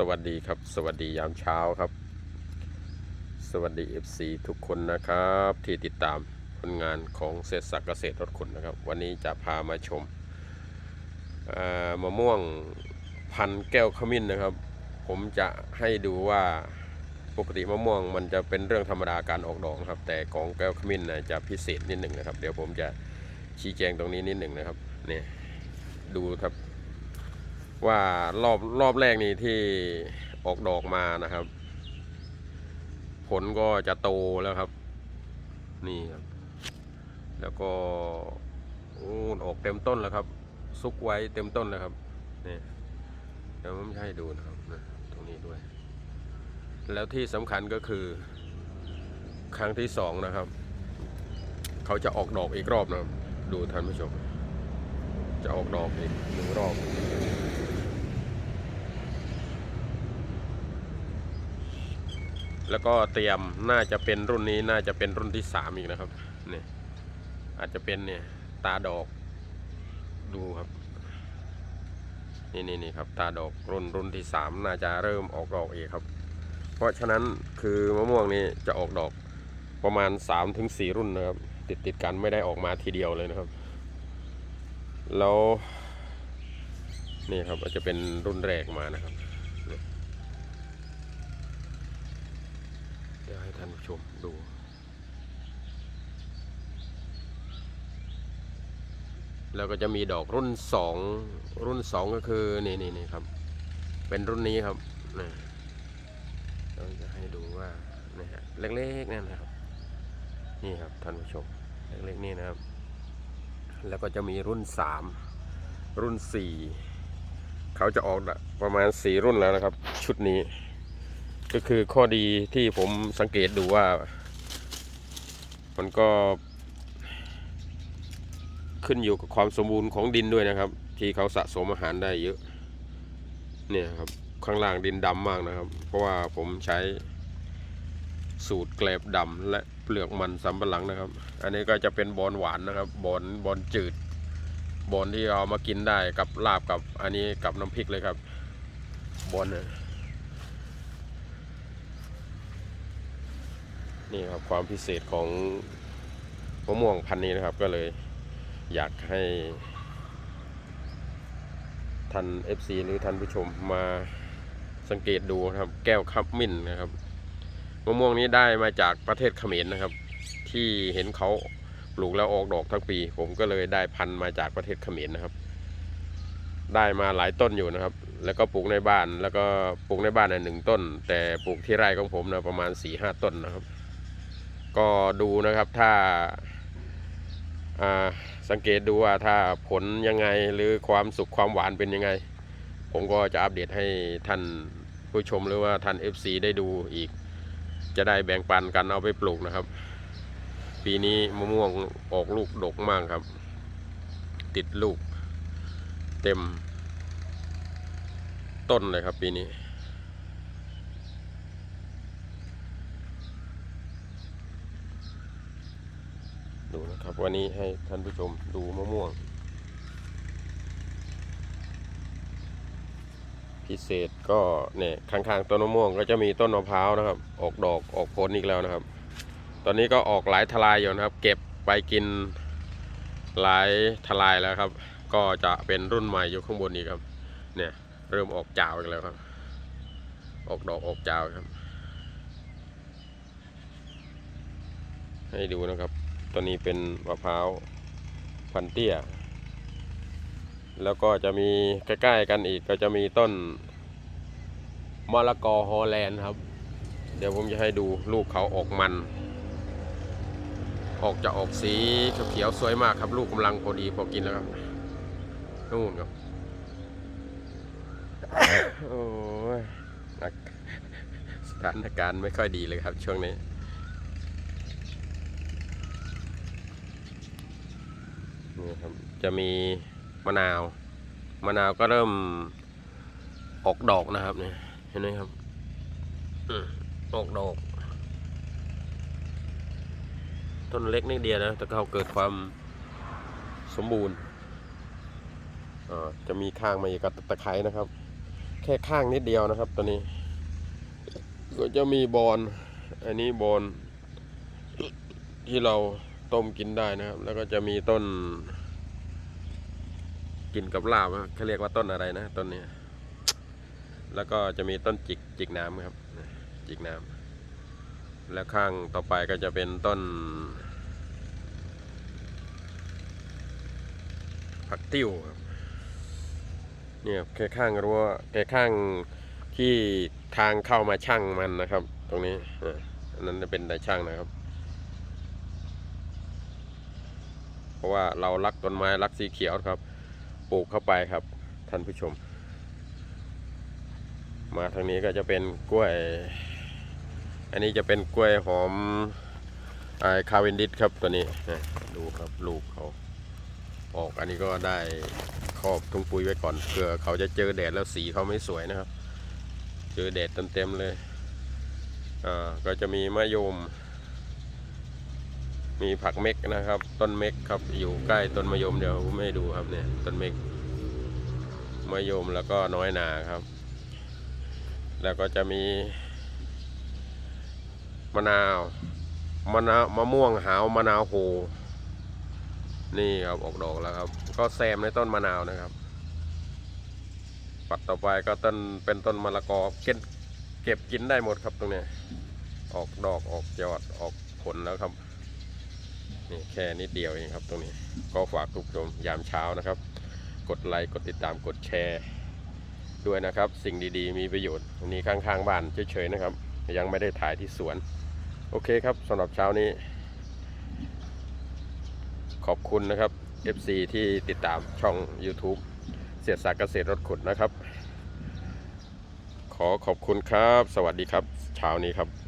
สวัสดีครับ สวัสดียามเช้าครับ สวัสดี FC ทุกคนนะครับ ที่ติดตามผลงานของเศรษฐศักดิ์เกษตรรถขุนนะครับ วันนี้จะพามาชมมะม่วงพันแก้วขมิ้นนะครับ ผมจะให้ดูว่าปกติมะม่วงมันจะเป็นเรื่องธรรมดาการออกดอกครับ แต่ของแก้วขมิ้นนะจะพิเศษนิดหนึ่งนะครับ เดี๋ยวผมจะชี้แจงตรงนี้นิดหนึ่งนะครับเนี่ยดูครับ ว่ารอบรอบแรกนี่ที่ออกดอกมานะครับ ผลก็จะโตแล้วครับ นี่ครับ แล้วก็โอ้อกเต็มต้นแล้วครับ ซุกไว้เต็มต้นแล้วครับนี่เดี๋ยวผมให้ดูนะครับตรงนี้ด้วย แล้วที่สำคัญก็คือ ครั้งที่สองนะครับ เขาจะออกดอกอีกรอบนะครับ ดูท่านผู้ชม จะออกดอกอีกหนึ่งรอบ แล้วก็เตรียมน่าจะเป็นรุ่นนี้น่าจะเป็นรุ่นที่สามอีกนะครับเนี่ยอาจจะเป็นเนี่ยตาดอกดูครับนี่นี่นี่ครับตาดอกรุ่นรุ่นที่สามน่าจะเริ่มออกดอกเองครับ เพราะฉะนั้นคือมะม่วงนี้จะออกดอกประมาณ3-4ถึงสี่รุ่นนะครับ ติดติดกันไม่ได้ออกมาทีเดียวเลยนะครับ แล้วนี่ครับอาจจะเป็นรุ่นแรกมานะครับ เดี๋ยวให้ท่านผู้ ชมดูแล้วก็จะมีดอกรุ่นสองรุ่นสองก็คือนี่นี่นี่ครับ เป็นรุ่นนี้ครับนะเราจะให้ดูว่านะฮะเล็กๆนั่นนะครับ นี่ครับท่านผู้ชมเล็กๆนี่นะครับ แล้วก็จะมีรุ่นสามรุ่นสี่เขาจะออกประมาณสี่รุ่นแล้วนะครับ ชุดนี้ ก็คือข้อดีที่ผมสังเกตดูว่า มันก็ ขึ้นอยู่กับความสมบูรณ์ของดินด้วยนะครับ ที่เขาสะสมอาหารได้เยอะ เนี่ยครับข้างล่างดินดำมากนะครับ เพราะว่าผมใช้สูตรแกลบดำและเปลือกมันสำปะหลังนะครับ อันนี้ก็จะเป็นบอนหวานนะครับ บอนบอนจืด บอนที่เอามากินได้กับลาบกับอันนี้กับน้ำพริกเลยครับ บอนนี่ย นี่ครับความพิเศษของมะม่วงพันธุ์นี้นะครับ ก็เลยอยากให้ท่าน FC หรือท่านผู้ชมมาสังเกตดูนะครับ แก้วคับมินนะครับมะม่วงนี้ได้มาจากประเทศเขมรนะครับ ที่เห็นเขาปลูกแล้วออกดอกทั้งปี ผมก็เลยได้พันธุ์มาจากประเทศเขมรนะครับ ได้มาหลายต้นอยู่นะครับ แล้วก็ปลูกในบ้านแล้วก็ปลูกในบ้านน่ะหนึ่งต้น แต่ปลูกที่ไร่ของผมนะประมาณ4ี่ห้าต้นนะครับ ก็ดูนะครับถ้าสังเกตดูว่าถ้าผลยังไงหรือความสุขความหวานเป็นยังไง ผมก็จะอัปเดตให้ท่านผู้ชมหรือว่าท่าน FC ได้ดูอีก จะได้แบ่งปันกันเอาไปปลูกนะครับ ปีนี้มะม่วงออกลูกดกมากครับ ติดลูกเต็มต้นเลยครับปีนี้ ดูนะครับ วันนี้ให้ท่านผู้ชมดูมะม่วง พิเศษก็เนี่ยข้างๆต้นมะม่วงก็จะมีต้นมะพร้าวนะครับ ออกดอกออกผลอีกแล้วนะครับ ตอนนี้ก็ออกหลายทลายอยู่นะครับ เก็บไปกินหลายทลายแล้วครับ ก็จะเป็นรุ่นใหม่อยู่ข้างบนนี้ครับ เนี่ยเริ่มออกจาวอีกแล้วครับ ออกดอกออกจาวครับ ให้ดูนะครับ ตัวนี้เป็นมะพร้าวพันเตี้ย แล้วก็จะมีใกล้ๆกันอีกก็จะมีต้นมะละกอฮอลแลนด์ครับ เดี๋ยวผมจะให้ดูลูกเขาออกมัน ออกจะออกสีเขียวๆสวยมากครับ ลูกกำลังพอดีพอกินแล้วครับนู่นครับโอ้ยสถานการณ์ไม่ค่อยดีเลยครับช่วงนี้ นี่ครับจะมีมะนาว มะนาวก็เริ่มออกดอกนะครับเนี่ยเห็นไหมครับออกดอก ต้นเล็กนิดเดียวนะแต่เขาเกิดความสมบูรณ์อ่าจะมีข้างมาอีกกับตะไคร้นะครับ แค่ข้างนิดเดียวนะครับตัวนี้ ก็จะมีบอนอันนี้บอนที่เราต้มกินได้นะครับ แล้วก็จะมีต้น กินกับลาบเขาเรียกว่าต้นอะไรนะต้นนี้ แล้วก็จะมีต้นจิกจิกน้ำครับ จิกน้ำแล้วข้างต่อไปก็จะเป็นต้นผักติ้วครับเนี่ยแค่ข้างรั้วแค่ข้างที่ทางเข้ามาช่างมันนะครับ ตรงนี้อันนั้นจะเป็นไดช่างนะครับ เพราะว่าเรารักต้นไม้รักสีเขียวครับ ปลูกเข้าไปครับ ท่านผู้ชม มาทางนี้ก็จะเป็นกล้วย อันนี้จะเป็นกล้วยหอมไอคาเวนดิสครับตัวนี้นะดูครับลูกเขาออกอันนี้ก็ได้ครอบทุ่งปุ๋ยไว้ก่อนเผื่อเขาจะเจอแดดแล้วสีเขาไม่สวยนะครับ เจอแดดเต็มๆเลยอ่าก็จะมีมะยม มีผักเม็กนะครับ ต้นเม็กครับอยู่ใกล้ต้นมะยมเดี๋ยวผมให้ดูครับเนี่ยต้นเม็กมะยมแล้วก็น้อยนาครับ แล้วก็จะมีมะนาวมะนาวมะม่วงหาวมะนาวโหนี่ครับออกดอกแล้วครับ ก็แซมในต้นมะนาวนะครับ ปัดต่อไปก็ต้นเป็นต้นมะละกอเก็บเก็บกินได้หมดครับตรงนี้ออกดอกออกยอดออกผลแล้วครับ นี่แค่นิดเดียวเองครับตรงนี้ก็ฝากทุกชมยามเช้านะครับ กดไลค์กดติดตามกดแชร์ ด้วยนะครับ สิ่งดีๆ มีประโยชน์นนี้ข้างๆบ้านเฉยๆนะครับ ยังไม่ได้ถ่ายที่สวน โอเคครับสำหรับเช้านี้ ขอบคุณนะครับ FC ที่ติดตามช่อง YouTube เสียดสากเกษตรรถขุดนะครับ ขอขอบคุณครับ สวัสดีครับ เช้านี้ครับ